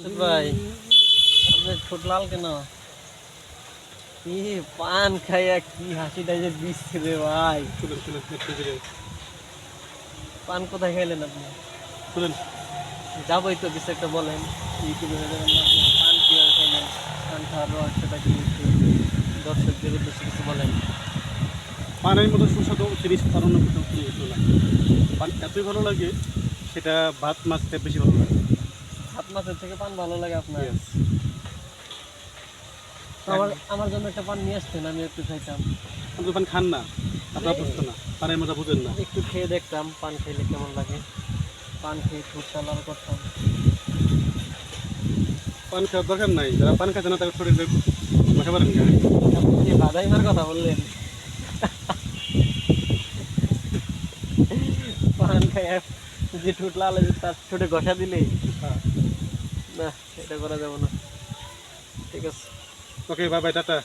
সুদ ভাই আপনার ঠোঁট লাল কেন? কি পান খাইয়া কি হাসিটা যে দিচ্ছে রে ভাই। শুনেন শুনেন পান কোথায় খাইলেন আপনি? শুনেন। যাবোই তো কিছু একটা বলেন। ইউটিউবে পান কীভাবে খাইলেন? পান খাওয়ার রহস্যটা কি একটু দর্শকদের উদ্দেশ্যে কিছু বলেন। পানের মতো সুস্বাদু জিনিস অন্য কোথাও না পান এতই ভালো লাগে সেটা ভাত মাছ বেশি ভালো লাগে। সাত থেকে পান ভালো লাগে আপনার। আমার আমার জন্য একটা পান নিয়ে আসতেন আমি একটু খাইতাম। আপনি পান খান না আপনার বুঝতো না পানের মজা বুঝেন না। একটু খেয়ে দেখতাম পান খেলে কেমন লাগে। পান খেয়ে ঠোঁটটা লাল করতাম। পান খাওয়ার দরকার নাই যারা পান খাচ্ছে না তাকে শরীরে মাখা পারেন আপনি বাদাইমার কথা বললেন। পান খাইয়া যে ঠোঁট লাল তার ঠোঁটে ঘষা দিলে। না এটা করা যাবে না। ঠিক আছে। Okay bye bye tata.